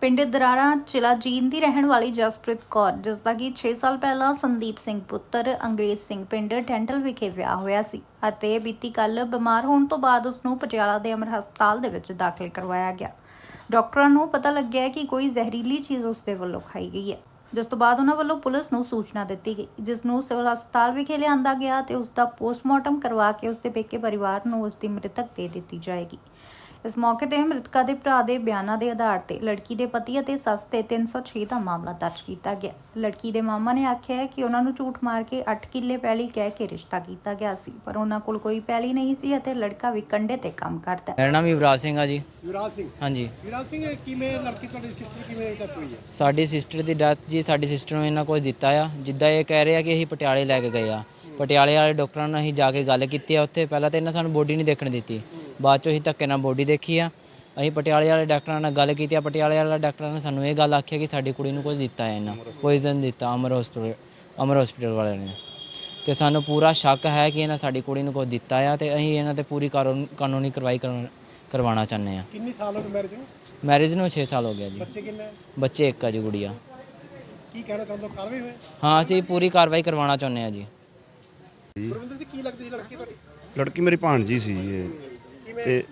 ਪਿੰਡ ਦਰਾੜਾ ਜ਼ਿਲ੍ਹਾ ਜੀਂਦ ਦੀ ਰਹਿਣ ਵਾਲੀ ਜਸਪ੍ਰੀਤ ਕੌਰ ਜਿਸ ਦਾ ਕਿ 6 ਸਾਲ ਪਹਿਲਾਂ ਸੰਦੀਪ ਸਿੰਘ ਪੁੱਤਰ ਅੰਗਰੇਜ਼ ਸਿੰਘ ਪਿੰਡ ਡੈਂਟਲ ਵਿਖੇ ਵਿਆਹ ਹੋਇਆ ਸੀ ਅਤੇ ਬੀਤੀ ਕੱਲ ਬਿਮਾਰ ਹੋਣ ਤੋਂ ਬਾਅਦ ਉਸ ਨੂੰ ਪਟਿਆਲਾ ਦੇ ਅਮਰ ਹਸਪਤਾਲ ਦੇ ਵਿੱਚ ਦਾਖਲ ਕਰਵਾਇਆ ਗਿਆ। ਡਾਕਟਰਾਂ ਨੂੰ ਪਤਾ ਲੱਗਿਆ ਕਿ ਕੋਈ ਜ਼ਹਿਰੀਲੀ ਚੀਜ਼ ਉਸ ਦੇ ਵੱਲੋਂ ਖਾਈ ਗਈ ਹੈ। ਜਿਸ ਤੋਂ ਬਾਅਦ ਉਹਨਾਂ ਵੱਲੋਂ ਪੁਲਿਸ ਨੂੰ ਸੂਚਨਾ ਦਿੱਤੀ ਗਈ, ਜਿਸ ਨੂੰ ਸਿਵਲ ਹਸਪਤਾਲ ਵਿਖੇ ਲਿਆਂਦਾ ਗਿਆ ਤੇ ਉਸ ਦਾ ਪੋਸਟਮਾਰਟਮ ਕਰਵਾ ਕੇ ਉਸ ਦੇ ਪੇਕੇ ਪਰਿਵਾਰ ਨੂੰ ਉਸ ਦੀ ਮ੍ਰਿਤਕ ਦੇ ਦਿੱਤੀ ਜਾਏਗੀ। ਇਸ ਮੌਕੇ ਤੇ ਮ੍ਰਿਤਕਾ ਦੇ ਭਰਾ ਦੇ ਬਿਆਨਾਂ ਦੇ ਆਧਾਰ ਤੇ ਲੜਕੀ ਦੇ ਪਤੀ ਅਤੇ ਸੱਸ ਤੇ 306 ਦਾ ਮਾਮਲਾ ਦਰਜ ਕੀਤਾ ਗਿਆ। ਲੜਕੀ ਦੇ ਮਾਮਾ ਨੇ ਆਖਿਆ ਹੈ ਕਿ ਉਹਨਾਂ ਨੂੰ ਝੂਠ ਮਾਰ ਕੇ 8 ਕਿੱਲੇ ਪੈਲੀ ਕਹਿ ਕੇ ਰਿਸ਼ਤਾ ਕੀਤਾ ਗਿਆ ਸੀ ਪਰ ਉਹਨਾਂ ਕੋਲ ਕੋਈ ਪੈਲੀ ਨਹੀਂ ਸੀ ਅਤੇ ਲੜਕਾ ਵੀ ਕੰਡੇ ਤੇ ਕੰਮ ਕਰਦਾ ਹੈ। ਮੇਰਾ ਨਾਮ ਯੁਵਰਾਜ ਸਿੰਘ ਆ ਜੀ। ਯੁਵਰਾਜ ਸਿੰਘ? ਹਾਂਜੀ। ਯੁਵਰਾਜ ਸਿੰਘ ਕਿਵੇਂ ਲੜਕੀ ਤੁਹਾਡੀ ਸਿਸਟਰ ਕਿਵੇਂ ਡੈਥ ਹੋਈ ਹੈ? ਸਾਡੀ ਸਿਸਟਰ ਦੀ ਡੈਥ ਜੀ ਸਾਡੀ ਸਿਸਟਰ ਨੂੰ ਇਹਨਾਂ ਕੁਝ ਦਿੱਤਾ ਆ। ਜਿੱਦਾਂ ਇਹ ਕਹਿ ਰਹੇ ਆ ਕਿ ਅਸੀਂ ਪਟਿਆਲੇ ਲੈ ਕੇ ਗਏ ਆ। ਪਟਿਆਲੇ ਵਾਲੇ ਡਾਕਟਰਾਂ ਨਾਲ ਅਸੀਂ ਜਾ ਕੇ ਗੱਲ ਕੀਤੀ ਆ। ਉੱਥੇ ਪਹਿਲਾਂ ਤਾਂ ਇਹਨਾਂ ਸਾਨੂੰ ਬੋਡੀ ਨਹੀਂ ਦੇਖਣ ਦਿੱਤੀ। ਬਾਅਦ ਚੋਂ ਅਸੀਂ ਧੱਕੇ ਨਾਲ ਬੋਡੀ ਦੇਖੀ ਆ। ਅਸੀਂ ਪਟਿਆਲੇ ਵਾਲੇ ਡਾਕਟਰਾਂ ਨਾਲ ਗੱਲ ਕੀਤੀ ਆ। ਪਟਿਆਲੇ ਵਾਲੇ ਡਾਕਟਰਾਂ ਨੇ ਸਾਨੂੰ ਇਹ ਗੱਲ ਆਖੀ ਕਿ ਸਾਡੀ ਕੁੜੀ ਨੂੰ ਕੁਝ ਦਿੱਤਾ ਹੈ ਇਹਨਾਂ ਪੋਇਜ਼ਨ ਦਿੱਤਾ ਅਮਰ ਹਸਪੀਟਲ ਅਮਰ ਹਸਪੀਟਲ ਵਾਲਿਆਂ ਨੇ। ਤੇ ਸਾਨੂੰ ਪੂਰਾ ਸ਼ੱਕ ਹੈ ਕਿ ਇਹਨਾਂ ਸਾਡੀ ਕੁੜੀ ਨੂੰ ਕੁਝ ਦਿੱਤਾ ਆ ਤੇ ਅਸੀਂ ਇਹਨਾਂ ਤੇ ਪੂਰੀ ਕਾਨੂੰਨ- ਕਾਰਵਾਈ ਕਰਵਾ- ਕਰਵਾਉਣਾ ਚਾਹੁੰਦੇ ਆ। ਕਿੰਨੀ ਸਾਲ ਹੋ ਗਏ ਮੈਰਿਜ ਨੂੰ? ਮੈਰਿਜ ਨੂੰ 6 ਸਾਲ ਹੋ ਗਿਆ ਜੀ। ਬੱਚੇ ਕਿੰਨੇ? ਬੱਚੇ ਇੱਕ ਆ ਜੀ ਗੁੜੀਆ। ਕੀ ਕਹਿਣਾ ਚਾਹੁੰਦੇ ਹੋ? ਕਾਰਵਾਈ ਹੋਏ? ਹਾਂ ਅਸੀਂ ਪੂਰੀ ਕਾਰਵਾਈ ਕਰਵਾਉਣਾ ਚਾਹੁੰਦੇ ਆ ਜੀ। ਗੁਰਵਿੰਦਰ ਜੀ ਕੀ ਲੱਗਦੀ ਸੀ ਲੜਕੀ ਤੁਹਾਡੀ? ਲੜਕੀ ਮੇਰੀ ਭਾਣਜੀ ਸੀ ਜੀ ਇਹ। ਤੇ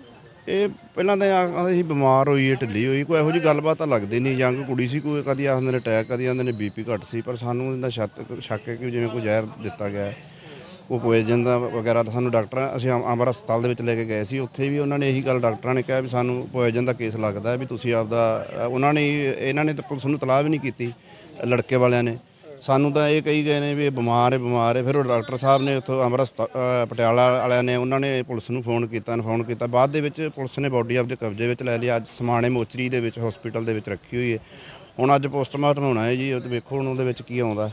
ਇਹ ਪਹਿਲਾਂ ਤਾਂ ਆਖਦੇ ਸੀ ਬਿਮਾਰ ਹੋਈ ਹੈ ਢਿੱਲੀ ਹੋਈ ਕੋਈ ਇਹੋ ਜੀ ਗੱਲਬਾਤ ਤਾਂ ਲੱਗਦੀ ਨਹੀਂ ਯੰਗ ਕੁੜੀ ਸੀ ਕੋਈ ਕਦੀ ਆਖਦੇ ਨੇ ਅਟੈਕ ਕਦੀ ਆਖਦੇ ਨੇ ਬੀਪੀ ਘੱਟ ਸੀ ਪਰ ਸਾਨੂੰ ਇਹਦਾ ਸ਼ੱਕ ਸ਼ੱਕ ਹੈ ਕਿ ਜਿਵੇਂ ਕੋਈ ਜ਼ਹਿਰ ਦਿੱਤਾ ਗਿਆ ਹੈ। ਉਹ ਪੋਇਜ਼ਨ ਦਾ ਵਗੈਰਾ ਤਾਂ ਸਾਨੂੰ ਡਾਕਟਰਾਂ ਅਸੀਂ ਅਮ- ਅੰਮ੍ਰਿਤ ਹਸਪਤਾਲ ਦੇ ਵਿੱਚ ਲੈ ਕੇ ਗਏ ਸੀ ਉੱਥੇ ਵੀ ਉਹਨਾਂ ਨੇ ਇਹੀ ਗੱਲ ਡਾਕਟਰਾਂ ਨੇ ਕਿਹਾ ਵੀ ਸਾਨੂੰ ਪੋਇਜ਼ਨ ਦਾ ਕੇਸ ਲੱਗਦਾ ਹੈ ਵੀ ਤੁਸੀਂ ਆਪਦਾ ਅ, ਉਹਨਾਂ ਨੇ ਇਹਨਾਂ ਨੇ ਤਾਂ ਪੁਲਿਸ ਨੂੰ ਤਲਾਹ ਵੀ ਨਹੀਂ ਕੀਤੀ ਲੜਕੇ ਵਾਲਿਆਂ ਨੇ ਸਾਨੂੰ ਤਾਂ ਇਹ ਕਹੀ ਗਏ ਨੇ ਵੀ ਇਹ ਬਿਮਾਰ ਹੈ ਬਿਮਾਰ ਹੈ। ਫਿਰ ਉਹ ਡਾਕਟਰ ਸਾਹਿਬ ਨੇ ਉੱਥੋਂ ਅੰਮ੍ਰਿਤ ਪਟਿਆਲਾ ਵਾਲਿਆਂ ਨੇ, ਉਹਨਾਂ ਨੇ ਪੁਲਿਸ ਨੂੰ ਫੋਨ ਕੀਤਾ ਫੋਨ ਕੀਤਾ। ਬਾਅਦ ਦੇ ਵਿੱਚ ਪੁਲਿਸ ਨੇ ਬੋਡੀ ਆਪਦੇ ਕਬਜ਼ੇ ਵਿੱਚ ਲੈ ਲਈ। ਅੱਜ ਸਮਾਣੇ ਮੋਚਰੀ ਦੇ ਵਿੱਚ ਹਸਪੀਟਲ ਦੇ ਵਿੱਚ ਰੱਖੀ ਹੋਈ ਹੈ। ਹੁਣ ਅੱਜ ਪੋਸਟਮਾਰਟਮ ਹੋਣਾ ਹੈ ਜੀ, ਉਹ ਤੇ ਵੇਖੋ ਹੁਣ ਉਹਦੇ ਵਿੱਚ ਕੀ ਆਉਂਦਾ।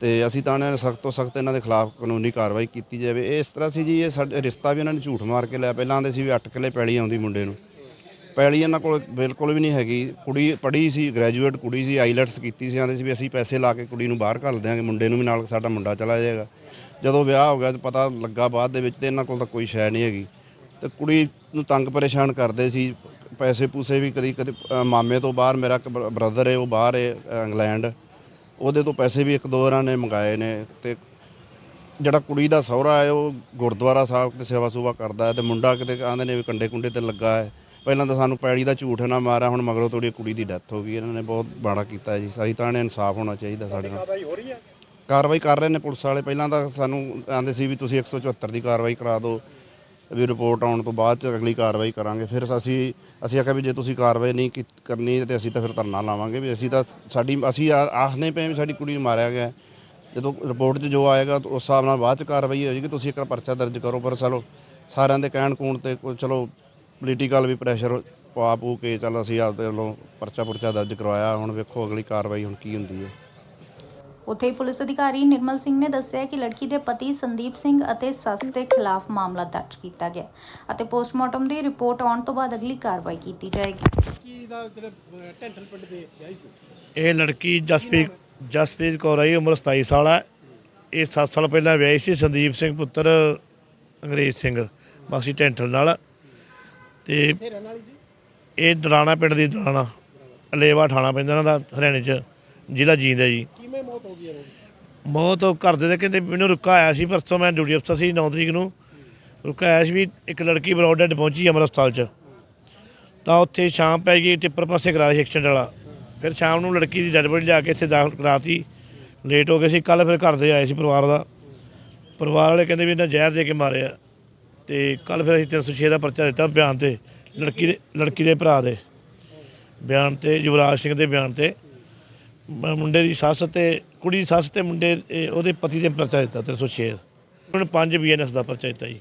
ਤੇ ਅਸੀਂ ਤਾਂ ਇਹਨਾਂ ਸਖਤ ਤੋਂ ਸਖਤ ਇਹਨਾਂ ਦੇ ਖਿਲਾਫ ਕਾਨੂੰਨੀ ਕਾਰਵਾਈ ਕੀਤੀ ਜਾਵੇ। ਇਹ ਇਸ ਤਰ੍ਹਾਂ ਸੀ ਜੀ, ਇਹ ਸਾਡੇ ਰਿਸ਼ਤਾ ਵੀ ਇਹਨਾਂ ਨੇ ਝੂਠ ਮਾਰ ਕੇ ਲਿਆ। ਪਹਿਲਾਂ ਆਂਦੇ ਸੀ ਵੀ 8 ਕਿੱਲੇ ਪੈਲੀ ਆਉਂਦੀ ਮੁੰਡੇ ਨੂੰ। ਪੈਲੀ ਇਹਨਾਂ ਕੋਲ ਬਿਲਕੁਲ ਵੀ ਨਹੀਂ ਹੈਗੀ। ਕੁੜੀ ਪੜ੍ਹੀ ਸੀ ਗ੍ਰੈਜੂਏਟ ਕੁੜੀ ਸੀ ਆਈਲੈਟਸ ਕੀਤੀ ਸੀ ਆਂਦੇ ਸੀ ਵੀ ਅਸੀਂ ਪੈਸੇ ਲਾ ਕੇ ਕੁੜੀ ਨੂੰ ਬਾਹਰ ਘੱਲ ਦਿਆਂਗੇ ਮੁੰਡੇ ਨੂੰ ਵੀ ਨਾਲ ਸਾਡਾ ਮੁੰਡਾ ਚਲਾ ਜਾਏਗਾ। ਜਦੋਂ ਵਿਆਹ ਹੋ ਗਿਆ ਤੇ ਪਤਾ ਲੱਗਾ ਬਾਅਦ ਦੇ ਵਿੱਚ ਤੇ ਇਹਨਾਂ ਕੋਲ ਤਾਂ ਕੋਈ ਸ਼ੈ ਨਹੀਂ ਹੈਗੀ। ਤੇ ਕੁੜੀ ਨੂੰ ਤੰਗ ਪਰੇਸ਼ਾਨ ਕਰਦੇ ਸੀ ਪੈਸੇ ਪੂਸੇ ਵੀ ਕਦੀ ਕਦੀ ਅ, ਮਾਮੇ ਤੋਂ ਬਾਹਰ ਮੇਰਾ ਇੱਕ ਬ੍ਰਦਰ ਹੈ ਉਹ ਬਾਹਰ ਹੈ ਅ, ਇੰਗਲੈਂਡ। ਉਹਦੇ ਤੋਂ ਪੈਸੇ ਵੀ ਇੱਕ ਦੋ ਵਾਰਾਂ ਨੇ ਮੰਗਾਏ ਨੇ ਤੇ ਜਿਹੜਾ ਕੁੜੀ ਦਾ ਸਹੁਰਾ ਹੈ ਉਹ ਗੁਰਦੁਆਰਾ ਸਾਹਿਬ ਤੇ ਸੇਵਾ ਸੁਵਾ ਕਰਦਾ ਹੈ ਤੇ ਮੁੰਡਾ ਕਿਤੇ ਆਂਦੇ ਨੇ ਵੀ ਕੰਡੇ ਕੁੰਡੇ ਤੇ ਲੱਗਾ ਹੈ ਪਹਿਲਾਂ ਤਾਂ ਸਾਨੂੰ ਪੈੜੀ ਦਾ ਝੂਠ ਨਾ ਮਾਰਿਆ ਹੁਣ ਮਗਰੋਂ ਤੋੜੀ ਕੁੜੀ ਦੀ ਡੈਥ ਹੋ ਗਈ ਇਹਨਾਂ ਨੇ ਬਹੁਤ ਬਾੜਾ ਕੀਤਾ ਜੀ। ਸਹੀ ਤਾਂ ਨੇ ਇਨਸਾਫ ਹੋਣਾ ਚਾਹੀਦਾ ਸਾਡੇ ਨਾਲ। ਕਾਰਵਾਈ ਹੋ ਰਹੀ ਹੈ? ਕਾਰਵਾਈ ਕਰ ਰਹੇ ਨੇ ਪੁਲਿਸ ਵਾਲੇ। ਪਹਿਲਾਂ ਤਾਂ ਸਾਨੂੰ ਆਂਦੇ ਸੀ ਵੀ ਤੁਸੀਂ 174 ਦੀ ਕਾਰਵਾਈ ਕਰਾ ਦਿਓ ਵੀ ਰਿਪੋਰਟ ਆਉਣ ਤੋਂ ਬਾਅਦ ਚ ਅਗਲੀ ਕਾਰਵਾਈ ਕਰਾਂਗੇ। ਫਿਰ ਅਸੀਂ ਅਸੀਂ ਆਖਿਆ ਵੀ ਜੇ ਤੁਸੀਂ ਕਾਰਵਾਈ ਨਹੀਂ ਕੀ- ਕਰਨੀ ਤੇ ਅਸੀਂ ਤਾਂ ਫਿਰ ਧਰਨਾ ਲਾਵਾਂਗੇ ਵੀ ਅਸੀਂ ਤਾਂ ਸਾਡੀ ਅਸੀਂ ਆ- ਆਖਨੇ ਪਏ ਵੀ ਸਾਡੀ ਕੁੜੀ ਨੂੰ ਮਾਰਿਆ ਗਿਆ। ਹੈ। ਜਦੋਂ ਰਿਪੋਰਟ 'ਚ ਜੋ ਆਏਗਾ ਤਾਂ ਉਸ ਹਿਸਾਬ ਨਾਲ ਬਾਅਦ 'ਚ ਕਾਰਵਾਈ ਹੋ ਜਾਏਗੀ ਤੁਸੀਂ ਇੱਕ ਪਰਚਾ ਦਰਜ ਕਰੋ ਪਰ ਚਲੋ ਸਾਰਿਆਂ ਦੇ ਕਹਿਣ ਕੂਣ ਤੇ ਕੋਈ ਚਲੋ ਪੋਲੀਟੀਕਲ ਵੀ ਪ੍ਰੈਸ਼ਰ ਪਾ ਪੂ ਕੇ ਚਲ ਅਸੀਂ ਆਪਦੇ ਵੱਲੋਂ ਪਰਚਾ ਪੁਰਚਾ ਦਰਜ ਕਰਵਾਇਆ ਹੁਣ ਵੇਖੋ ਅਗਲੀ ਕਾਰਵਾਈ ਹੁਣ ਕੀ ਹੁੰਦੀ ਹੈ। ਉੱਥੇ ਹੀ ਪੁਲਿਸ ਅਧਿਕਾਰੀ ਨਿਰਮਲ ਸਿੰਘ ਨੇ ਦੱਸਿਆ ਕਿ ਲੜਕੀ ਦੇ ਪਤੀ ਸੰਦੀਪ ਸਿੰਘ ਅਤੇ ਸੱਸ ਦੇ ਖਿਲਾਫ ਮਾਮਲਾ ਦਰਜ ਕੀਤਾ ਗਿਆ ਅਤੇ ਪੋਸਟਮਾਰਟਮ ਦੀ ਰਿਪੋਰਟ ਆਉਣ ਤੋਂ ਬਾਅਦ ਅਗਲੀ ਕਾਰਵਾਈ ਕੀਤੀ ਜਾਏਗੀ। ਕੀ ਦਾ ਜਿਹੜੇ ਅਹ, ਟੈਂਟਲ ਪਿੰਡ ਦੇ ਵਿਆਹੀ ਸੀ? ਇਹ ਲੜਕੀ ਜਸਪ੍ਰੀਤ ਜਸਪ੍ਰੀਤ ਕੌਰ ਹੈ ਉਮਰ 27 ਸਾਲ ਹੈ। ਇਹ 7 ਸਾਲ ਪਹਿਲਾਂ ਵਿਆਹੀ ਸੀ ਸੰਦੀਪ ਸਿੰਘ ਪੁੱਤਰ ਅੰਗਰੇਜ਼ ਸਿੰਘ ਬਾਸੀ ਟੈਂਟਲ ਨਾਲ। ਤੇ ਇਹ ਦਰਾਣਾ ਪਿੰਡ ਦੀ ਦਰਾਣਾ ਅਲੇਵਾ ਥਾਣਾ ਪੈਂਦਾ ਇਹਨਾਂ ਦਾ ਹਰਿਆਣੇ 'ਚ ਜ਼ਿਲ੍ਹਾ ਜੀਂਦ ਹੈ ਜੀ। ਕਿਵੇਂ ਮੌਤ ਹੋ ਗਈ ਇਹਨਾਂ ਦੀ? ਬਹੁਤ ਉਹ ਘਰ ਦੇ ਤਾਂ ਕਹਿੰਦੇ ਮੈਨੂੰ ਰੁਕਾ ਆਇਆ ਸੀ ਪਰਸੋਂ ਮੈਂ ਡਿਊਟੀ ਅਫਸਰ ਸੀ 9 ਤਰੀਕ ਨੂੰ। ਰੁਕਾ ਆਇਆ ਸੀ ਵੀ ਇੱਕ ਲੜਕੀ ਬਰੋਡਡ ਪਹੁੰਚੀ ਅਮਰ ਹਸਪਤਾਲ 'ਚ। ਤਾਂ ਉੱਥੇ ਸ਼ਾਮ ਪੈ ਗਈ ਟਿੱਪਰ ਪਾਸੇ ਕਰਾ ਸੀ ਐਕਸੀਡੈਂਟ ਵਾਲਾ। ਫਿਰ ਸ਼ਾਮ ਨੂੰ ਲੜਕੀ ਦੀ ਡੈਡ ਬੋਡੀ ਲਿਆ ਕੇ ਇੱਥੇ ਦਾਖਲ ਕਰਾਤੀ। ਲੇਟ ਹੋ ਗਏ ਸੀ ਕੱਲ ਫਿਰ ਘਰ ਦੇ ਆਏ ਸੀ ਪਰਿਵਾਰ ਦਾ। ਪਰਿਵਾਰ ਵਾਲੇ ਕਹਿੰਦੇ ਵੀ ਇਹਨਾਂ ਜ਼ਹਿਰ ਦੇ ਕੇ ਮਾਰਿਆ। ਤੇ ਕੱਲ ਫਿਰ ਅਸੀਂ 306 ਦਾ ਪਰਚਾ ਦਿੱਤਾ ਬਿਆਨ ਤੇ, ਲੜਕੀ ਦੇ ਲੜਕੀ ਦੇ ਭਰਾ ਦੇ। ਬਿਆਨ ਤੇ, ਯੁਵਰਾਜ ਸਿੰਘ ਦੇ ਬਿਆਨ ਤੇ, ਮ- ਮੁੰਡੇ ਦੀ ਸੱਸ ਤੇ, ਕੁੜੀ ਦੀ ਸੱਸ ਤੇ ਮੁੰਡੇ, ਇਹ ਉਹਦੇ ਪਤੀ ਦੇ ਪਰਚਾ ਦਿੱਤਾ 306 ਹੁਣ 5 ਬੀਐਨਐਸ ਦਾ ਪਰਚਾ ਦਿੱਤਾ ਜੀ।